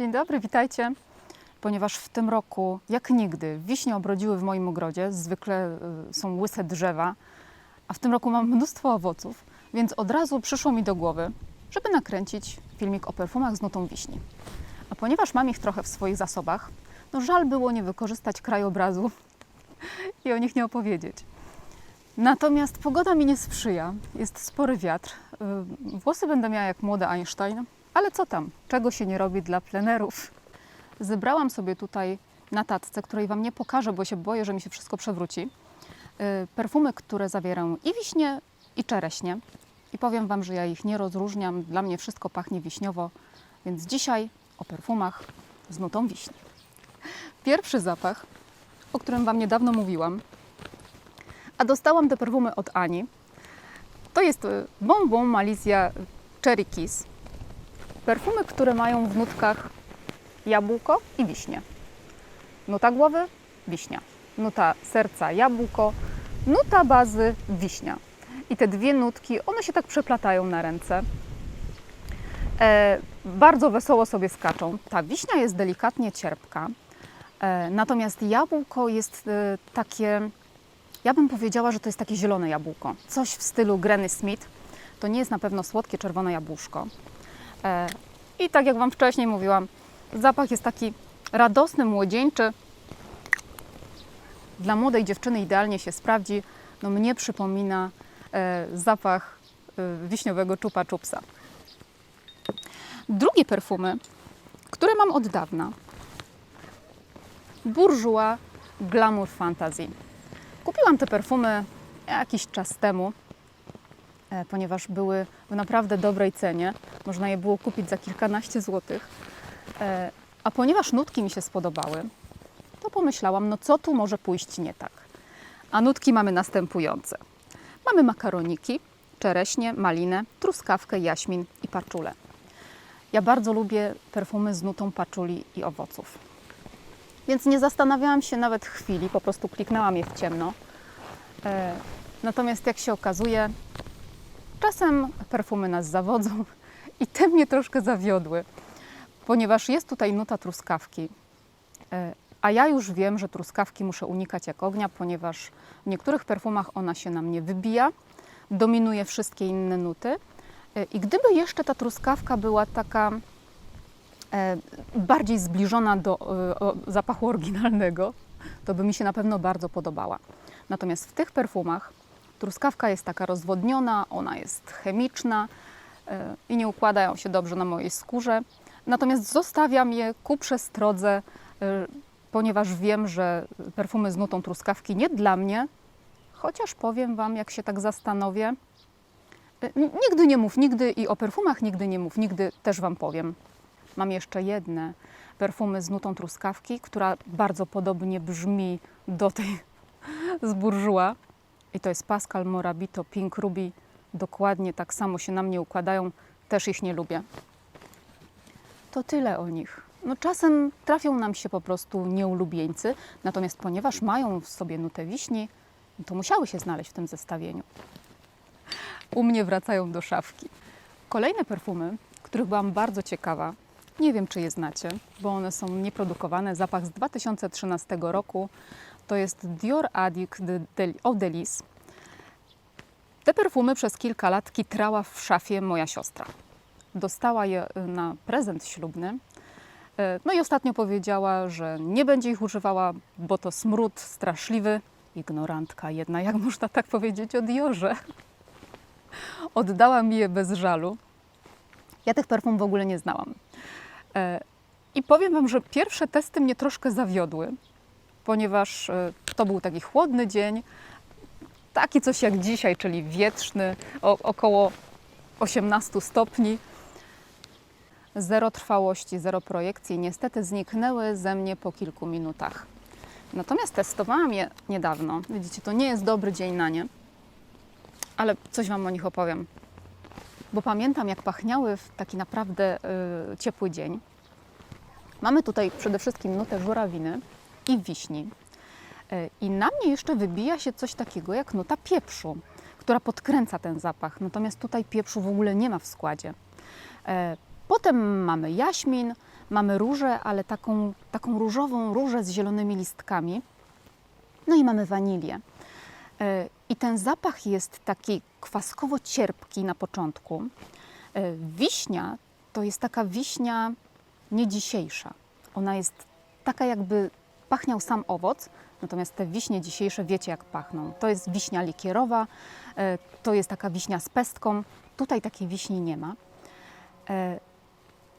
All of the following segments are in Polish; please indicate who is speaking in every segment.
Speaker 1: Dzień dobry, witajcie. Ponieważ w tym roku, jak nigdy, wiśnie obrodziły w moim ogrodzie, zwykle y, są łyse drzewa, a w tym roku mam mnóstwo owoców, więc od razu przyszło mi do głowy, żeby nakręcić filmik o perfumach z nutą wiśni. A ponieważ mam ich trochę w swoich zasobach, no żal było nie wykorzystać krajobrazu i o nich nie opowiedzieć. Natomiast pogoda mi nie sprzyja, jest spory wiatr. y, Włosy będę miała jak młody Einstein, ale co tam, czego się nie robi dla plenerów. Zebrałam sobie tutaj na tacce, której Wam nie pokażę, bo się boję, że mi się wszystko przewróci, y, perfumy, które zawierają i wiśnie, i czereśnie. I powiem Wam, że ja ich nie rozróżniam, dla mnie wszystko pachnie wiśniowo, więc dzisiaj o perfumach z nutą wiśni. Pierwszy zapach, o którym Wam niedawno mówiłam, a dostałam te perfumy od Ani. To jest y, Bonbon Malizia Cherry Kiss. Perfumy, które mają w nutkach jabłko i wiśnie. Nuta głowy wiśnia. Nuta serca jabłko. Nuta bazy wiśnia. I te dwie nutki, one się tak przeplatają na ręce. E, bardzo wesoło sobie skaczą. Ta wiśnia jest delikatnie cierpka. E, natomiast jabłko jest e, takie ja bym powiedziała, że to jest takie zielone jabłko. Coś w stylu Granny Smith. To nie jest na pewno słodkie czerwone jabłuszko. E, I tak jak Wam wcześniej mówiłam, zapach jest taki radosny, młodzieńczy. Dla młodej dziewczyny idealnie się sprawdzi. No mnie przypomina e, zapach e, wiśniowego czupa czupsa. Drugie perfumy, które mam od dawna. Bourjois Glamour Fantasy. Kupiłam te perfumy jakiś czas temu, ponieważ były w naprawdę dobrej cenie. Można je było kupić za kilkanaście złotych. E, A ponieważ nutki mi się spodobały, to pomyślałam, no co tu może pójść nie tak. A nutki mamy następujące. Mamy makaroniki, czereśnie, malinę, truskawkę, jaśmin i paczulę. Ja bardzo lubię perfumy z nutą paczuli i owoców. Więc nie zastanawiałam się nawet chwili, po prostu kliknęłam je w ciemno. E, natomiast jak się okazuje, czasem perfumy nas zawodzą i te mnie troszkę zawiodły, ponieważ jest tutaj nuta truskawki. E, a ja już wiem, że truskawki muszę unikać jak ognia, ponieważ w niektórych perfumach ona się na mnie wybija, dominuje wszystkie inne nuty. E, I gdyby jeszcze ta truskawka była taka e, bardziej zbliżona do zapachu oryginalnego, to by mi się na pewno bardzo podobała. Natomiast w tych perfumach truskawka jest taka rozwodniona, ona jest chemiczna e, i nie układają się dobrze na mojej skórze. Natomiast zostawiam je ku przestrodze, e, ponieważ wiem, że perfumy z nutą truskawki nie dla mnie, chociaż powiem Wam, jak się tak zastanowię, e, nigdy nie mów, nigdy i o perfumach nigdy nie mów, nigdy też Wam powiem. Mam jeszcze jedne perfumy z nutą truskawki, która bardzo podobnie brzmi do tej z Bourjois. I to jest Pascal Morabito Pink Ruby. Dokładnie tak samo się na mnie układają. Też ich nie lubię. To tyle o nich. No czasem trafią nam się po prostu nieulubieńcy, natomiast ponieważ mają w sobie nutę wiśni, to musiały się znaleźć w tym zestawieniu. U mnie wracają do szafki. Kolejne perfumy, których byłam bardzo ciekawa, nie wiem czy je znacie, bo one są nieprodukowane. Zapach z 2013 roku to jest Dior Addict de, Lis. Te perfumy przez kilka lat kitrała w szafie moja siostra. Dostała je y, na prezent ślubny. E, No i ostatnio powiedziała, że nie będzie ich używała, bo to smród straszliwy. Ignorantka jedna, jak można tak powiedzieć o Diorze. Oddała mi je bez żalu. Ja tych perfum w ogóle nie znałam. E, I powiem Wam, że pierwsze testy mnie troszkę zawiodły, ponieważ e, to był taki chłodny dzień, taki coś jak dzisiaj, czyli wietrzny, o, około 18 stopni. Zero trwałości, zero projekcji. Niestety zniknęły ze mnie po kilku minutach. Natomiast testowałam je niedawno. Widzicie, to nie jest dobry dzień na nie, ale coś Wam o nich opowiem. Bo pamiętam, jak pachniały w taki naprawdę y, ciepły dzień. Mamy tutaj przede wszystkim nutę żurawiny i wiśni. Y, I na mnie jeszcze wybija się coś takiego jak nuta pieprzu, która podkręca ten zapach. Natomiast tutaj pieprzu w ogóle nie ma w składzie. E, Potem mamy jaśmin, Mamy różę, ale taką, taką różową różę z zielonymi listkami. No i mamy wanilię. E, I ten zapach jest taki kwaskowo-cierpki na początku. E, Wiśnia to jest taka wiśnia nie dzisiejsza. Ona jest taka, jakby pachniał sam owoc, natomiast te wiśnie dzisiejsze wiecie, jak pachną. To jest wiśnia likierowa, e, to jest taka wiśnia z pestką. Tutaj takiej wiśni nie ma. E,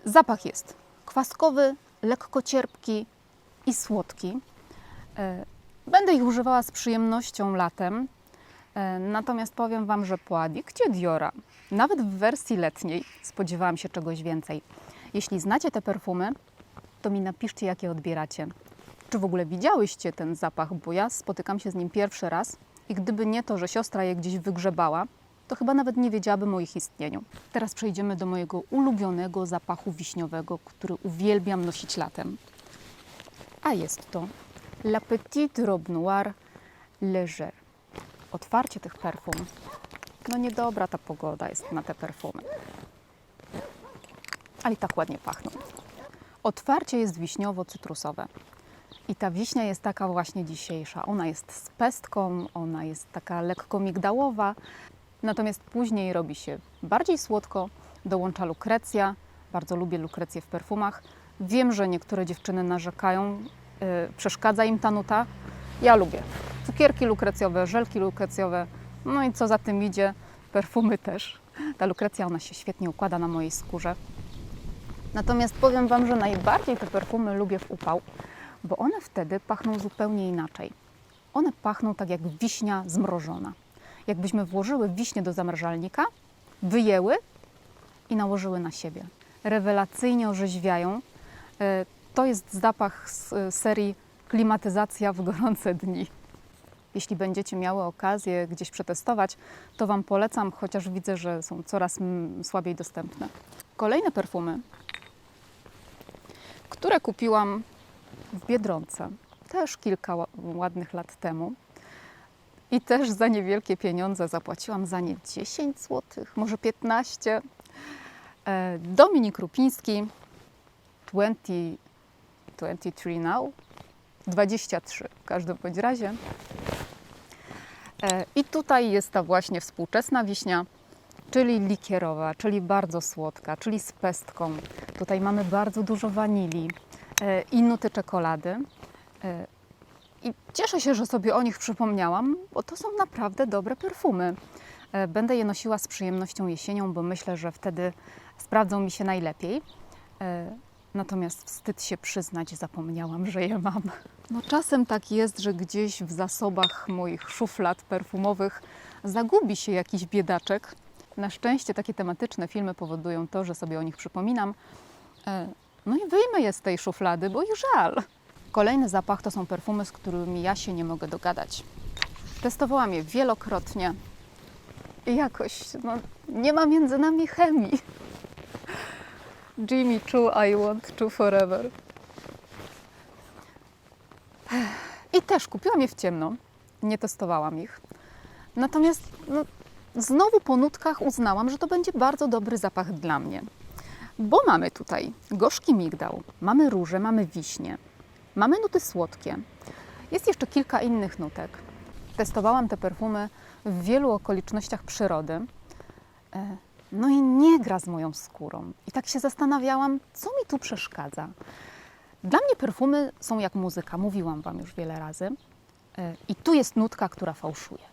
Speaker 1: Zapach jest kwaskowy, lekko cierpki i słodki. E, Będę ich używała z przyjemnością latem, natomiast powiem Wam, że po adikcie Diora, nawet w wersji letniej, spodziewałam się czegoś więcej. Jeśli znacie te perfumy, to mi napiszcie, jakie odbieracie. Czy w ogóle widziałyście ten zapach, bo ja spotykam się z nim pierwszy raz i gdyby nie to, że siostra je gdzieś wygrzebała, to chyba nawet nie wiedziałabym o ich istnieniu. Teraz przejdziemy do mojego ulubionego zapachu wiśniowego, który uwielbiam nosić latem. A jest to La Petite Robe Noire Légère. Otwarcie tych perfum. No niedobra ta pogoda jest na te perfumy. Ale i tak ładnie pachną. Otwarcie jest wiśniowo-cytrusowe. I ta wiśnia jest taka właśnie dzisiejsza. Ona jest z pestką, ona jest taka lekko migdałowa. Natomiast później robi się bardziej słodko, dołącza lukrecja. Bardzo lubię lukrecję w perfumach. Wiem, że niektóre dziewczyny narzekają, yy, przeszkadza im ta nuta. Ja lubię. Cukierki lukrecjowe, żelki lukrecjowe, no i co za tym idzie, perfumy też. Ta lukrecja, ona się świetnie układa na mojej skórze. Natomiast powiem Wam, że najbardziej te perfumy lubię w upał, bo one wtedy pachną zupełnie inaczej. One pachną tak jak wiśnia zmrożona. Jakbyśmy włożyły wiśnie do zamrażalnika, wyjęły i nałożyły na siebie. Rewelacyjnie orzeźwiają. E, To jest zapach z e, serii klimatyzacja w gorące dni. Jeśli będziecie miały okazję gdzieś przetestować, to Wam polecam, chociaż widzę, że są coraz słabiej dostępne. Kolejne perfumy, które kupiłam w Biedronce, też kilka ła- ładnych lat temu. I też za niewielkie pieniądze zapłaciłam za nie 10 zł, może 15. E, Dominik Rupiński, 20, 23 now, 23 w każdym bądź razie. E, I tutaj jest ta właśnie współczesna wiśnia, czyli likierowa, czyli bardzo słodka, czyli z pestką. Tutaj mamy bardzo dużo wanilii i nuty czekolady. E, I cieszę się, że sobie o nich przypomniałam, bo to są naprawdę dobre perfumy. E, Będę je nosiła z przyjemnością jesienią, bo myślę, że wtedy sprawdzą mi się najlepiej. E, Natomiast wstyd się przyznać, zapomniałam, że je mam. No czasem tak jest, że gdzieś w zasobach moich szuflad perfumowych zagubi się jakiś biedaczek. Na szczęście takie tematyczne filmy powodują to, że sobie o nich przypominam. No i wyjmę je z tej szuflady, bo ich żal. Kolejny zapach to są perfumy, z którymi ja się nie mogę dogadać. Testowałam je wielokrotnie i jakoś no, nie ma między nami chemii. Jimmy Choo, I want Choo forever. I też kupiłam je w ciemno. Nie testowałam ich. Natomiast no, znowu po nutkach uznałam, że to będzie bardzo dobry zapach dla mnie. Bo mamy tutaj gorzki migdał, mamy róże, mamy wiśnie, mamy nuty słodkie. Jest jeszcze kilka innych nutek. Testowałam te perfumy w wielu okolicznościach przyrody. E, No i nie gra z moją skórą. I tak się zastanawiałam, co mi tu przeszkadza. Dla mnie perfumy są jak muzyka, mówiłam Wam już wiele razy. E, I tu jest nutka, która fałszuje.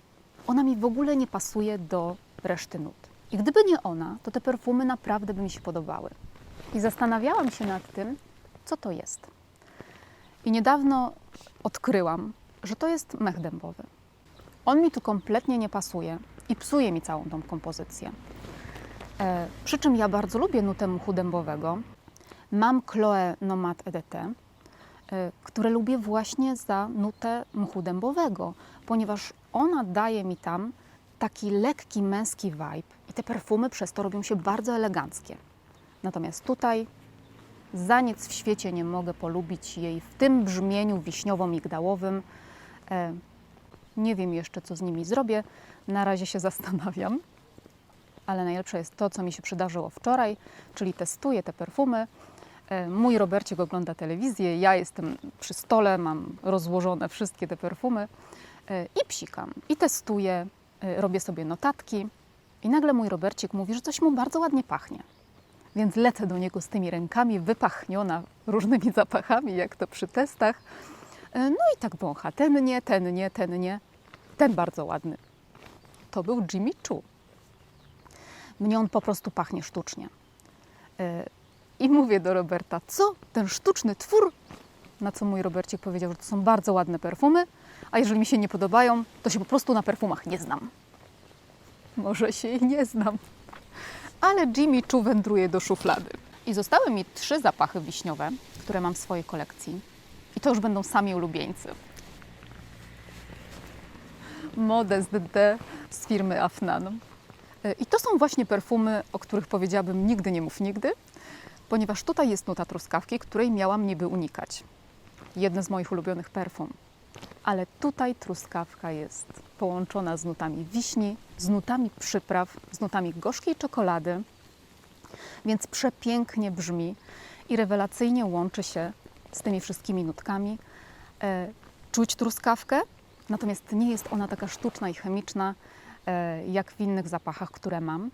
Speaker 1: Ona mi w ogóle nie pasuje do reszty nut. I gdyby nie ona, to te perfumy naprawdę by mi się podobały. I zastanawiałam się nad tym, co to jest. I niedawno odkryłam, że to jest mech dębowy. On mi tu kompletnie nie pasuje i psuje mi całą tą kompozycję. E, przy czym ja bardzo lubię nutę mchu dębowego. Mam Chloe Nomad EDT, e, które lubię właśnie za nutę mchu dębowego, ponieważ ona daje mi tam taki lekki męski vibe i te perfumy przez to robią się bardzo eleganckie. Natomiast tutaj za nic w świecie nie mogę polubić jej w tym brzmieniu wiśniowo-migdałowym. E, nie wiem jeszcze, co z nimi zrobię. Na razie się zastanawiam. Ale najlepsze jest to, co mi się przydarzyło wczoraj, czyli testuję te perfumy E, Mój Robercik ogląda telewizję, ja jestem przy stole, mam rozłożone wszystkie te perfumy e, i psikam, i testuję, robię sobie notatki. I nagle mój Robercik mówi, że coś mu bardzo ładnie pachnie. Więc lecę do niego z tymi rękami wypachniona różnymi zapachami, jak to przy testach. E, No i tak wącha. Ten nie, ten nie, ten nie. Ten bardzo ładny. To był Jimmy Choo. Mnie on po prostu pachnie sztucznie. E, I mówię do Roberta, co? Ten sztuczny twór? Na co mój Robercik powiedział, że to są bardzo ładne perfumy, a jeżeli mi się nie podobają, to się po prostu na perfumach nie znam. Może się i nie znam. Ale Jimmy Choo wędruje do szuflady. I zostały mi trzy zapachy wiśniowe, które mam w swojej kolekcji. I to już będą sami ulubieńcy. Modest D z firmy Afnan. I to są właśnie perfumy, o których powiedziałabym nigdy nie mów nigdy, ponieważ tutaj jest nuta truskawki, której miałam niby unikać. Jedne z moich ulubionych perfum. Ale tutaj truskawka jest połączona z nutami wiśni, z nutami przypraw, z nutami gorzkiej czekolady, więc przepięknie brzmi i rewelacyjnie łączy się z tymi wszystkimi nutkami. E, czuć truskawkę, natomiast nie jest ona taka sztuczna i chemiczna, e, jak w innych zapachach, które mam.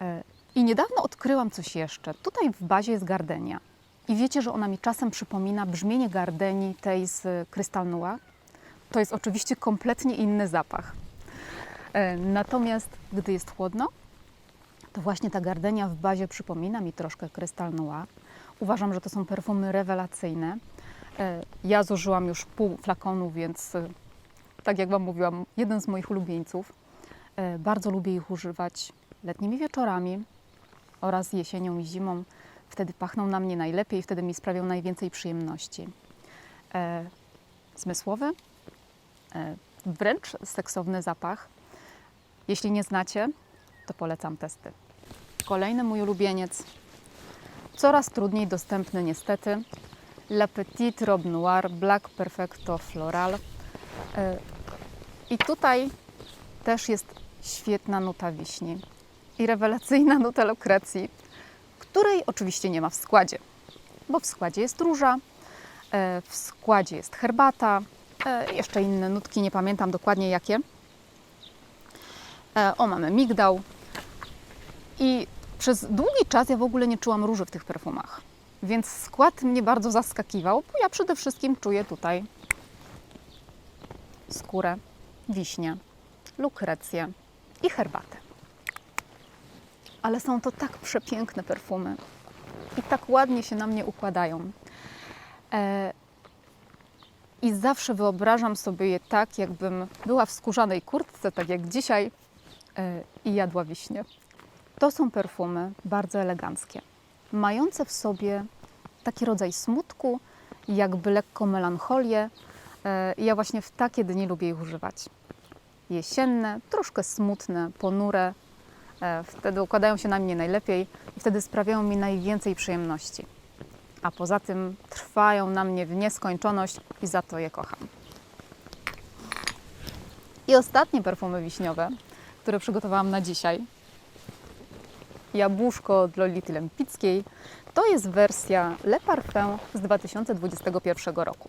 Speaker 1: E, I niedawno odkryłam coś jeszcze. Tutaj w bazie jest gardenia. I wiecie, że ona mi czasem przypomina brzmienie gardeni tej z Crystal Noir. To jest oczywiście kompletnie inny zapach. E, Natomiast gdy jest chłodno, to właśnie ta gardenia w bazie przypomina mi troszkę Crystal Noir. Uważam, że to są perfumy rewelacyjne. E, Ja zużyłam już pół flakonu, więc e, tak jak Wam mówiłam, jeden z moich ulubieńców. Bardzo lubię ich używać letnimi wieczorami oraz jesienią i zimą. Wtedy pachną na mnie najlepiej, wtedy mi sprawią najwięcej przyjemności. E, zmysłowy, e, wręcz seksowny zapach. Jeśli nie znacie, to polecam testy. Kolejny mój ulubieniec, coraz trudniej dostępny niestety, La Petite Robe Noire Black Perfecto Floral. E, I tutaj też jest świetna nuta wiśni i rewelacyjna nuta lukrecji, której oczywiście nie ma w składzie, bo w składzie jest róża, e, w składzie jest herbata, e, jeszcze inne nutki, nie pamiętam dokładnie jakie. E, O, mamy migdał. I przez długi czas ja w ogóle nie czułam róży w tych perfumach. Więc skład mnie bardzo zaskakiwał, bo ja przede wszystkim czuję tutaj skórę, wiśnię, lukrecję i herbatę. Ale są to tak przepiękne perfumy i tak ładnie się na mnie układają. E, I zawsze wyobrażam sobie je tak, jakbym była w skórzanej kurtce, tak jak dzisiaj, e, i jadła wiśnie. To są perfumy bardzo eleganckie, mające w sobie taki rodzaj smutku, jakby lekko melancholię. E, Ja właśnie w takie dni lubię ich używać. Jesienne, troszkę smutne, ponure. E, Wtedy układają się na mnie najlepiej i wtedy sprawiają mi najwięcej przyjemności. A poza tym trwają na mnie w nieskończoność i za to je kocham. I ostatnie perfumy wiśniowe, które przygotowałam na dzisiaj. Jabłuszko od Lolity Lempickiej. To jest wersja Le Parfum z 2021 roku.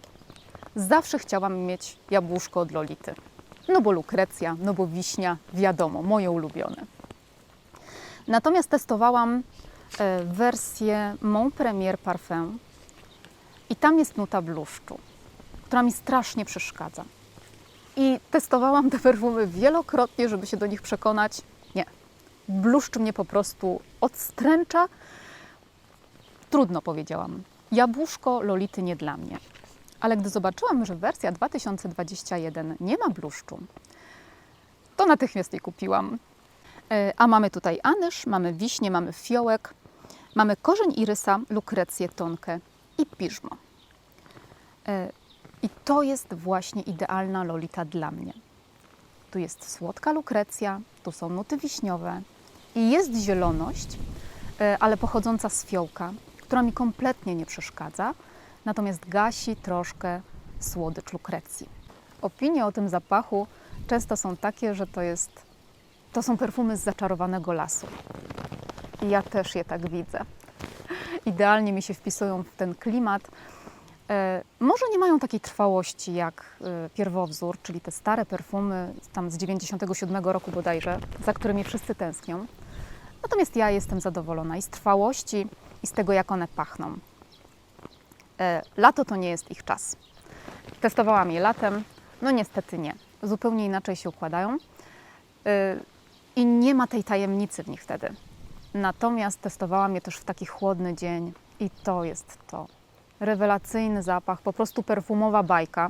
Speaker 1: Zawsze chciałam mieć jabłuszko od Lolity. No bo lukrecja, no bo wiśnia, wiadomo, moje ulubione. Natomiast testowałam e, wersję Mon Premier Parfum i tam jest nuta bluszczu, która mi strasznie przeszkadza. I testowałam te perfumy wielokrotnie, żeby się do nich przekonać. Nie. Bluszcz mnie po prostu odstręcza. Trudno powiedziałam. Jabłuszko Lolity nie dla mnie. Ale gdy zobaczyłam, że wersja 2021 nie ma bluszczu, to natychmiast jej kupiłam. E, A mamy tutaj anyż, mamy wiśnie, mamy fiołek, mamy korzeń irysa, lukrecję tonkę i piżmo. E, I to jest właśnie idealna lolita dla mnie. Tu jest słodka lukrecja, tu są nuty wiśniowe i jest zieloność, e, ale pochodząca z fiołka, która mi kompletnie nie przeszkadza, natomiast gasi troszkę słodycz lukrecji. Opinie o tym zapachu często są takie, że to jest to są perfumy z zaczarowanego lasu. I ja też je tak widzę. idealnie mi się wpisują w ten klimat. E, Może nie mają takiej trwałości jak e, pierwowzór, czyli te stare perfumy tam z 97 roku bodajże, za którymi wszyscy tęsknią. Natomiast ja jestem zadowolona i z trwałości, i z tego, jak one pachną. E, Lato to nie jest ich czas. Testowałam je latem, no niestety nie. Zupełnie inaczej się układają i nie ma tej tajemnicy w nich wtedy. Natomiast testowałam je też w taki chłodny dzień i to jest to. Rewelacyjny zapach, po prostu perfumowa bajka.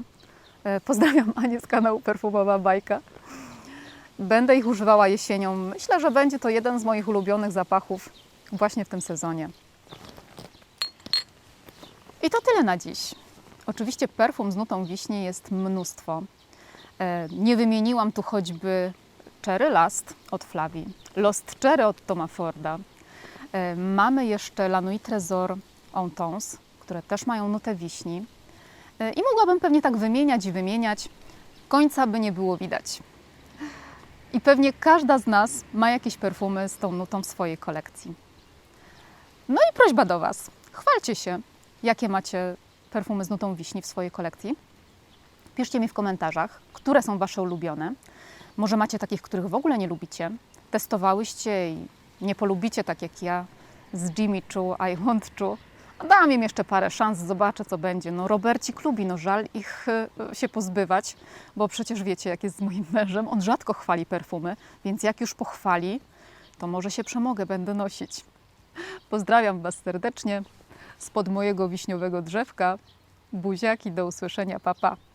Speaker 1: E, Pozdrawiam Anię z kanału Perfumowa Bajka. Będę ich używała jesienią. Myślę, że będzie to jeden z moich ulubionych zapachów właśnie w tym sezonie. I to tyle na dziś. Oczywiście perfum z nutą wiśni jest mnóstwo. E, Nie wymieniłam tu choćby Cherry Last od Flavi, Lost Cherry od Toma Forda. E, Mamy jeszcze La Nuit Trésor Ontons, które też mają nutę wiśni. E, I mogłabym pewnie tak wymieniać i wymieniać. Końca by nie było widać. I pewnie każda z nas ma jakieś perfumy z tą nutą w swojej kolekcji. No i prośba do Was. Chwalcie się, jakie macie perfumy z nutą wiśni w swojej kolekcji. Piszcie mi w komentarzach, które są Wasze ulubione. Może macie takich, których w ogóle nie lubicie. Testowałyście i nie polubicie tak jak ja z Jimmy Choo, I Want Choo. Dam im jeszcze parę szans, zobaczę co będzie. No Robercik lubi, no żal ich y, się pozbywać, bo przecież wiecie jak jest z moim mężem. On rzadko chwali perfumy, więc jak już pochwali, to może się przemogę, będę nosić. Pozdrawiam Was serdecznie spod mojego wiśniowego drzewka. Buziaki, do usłyszenia, papa. Pa.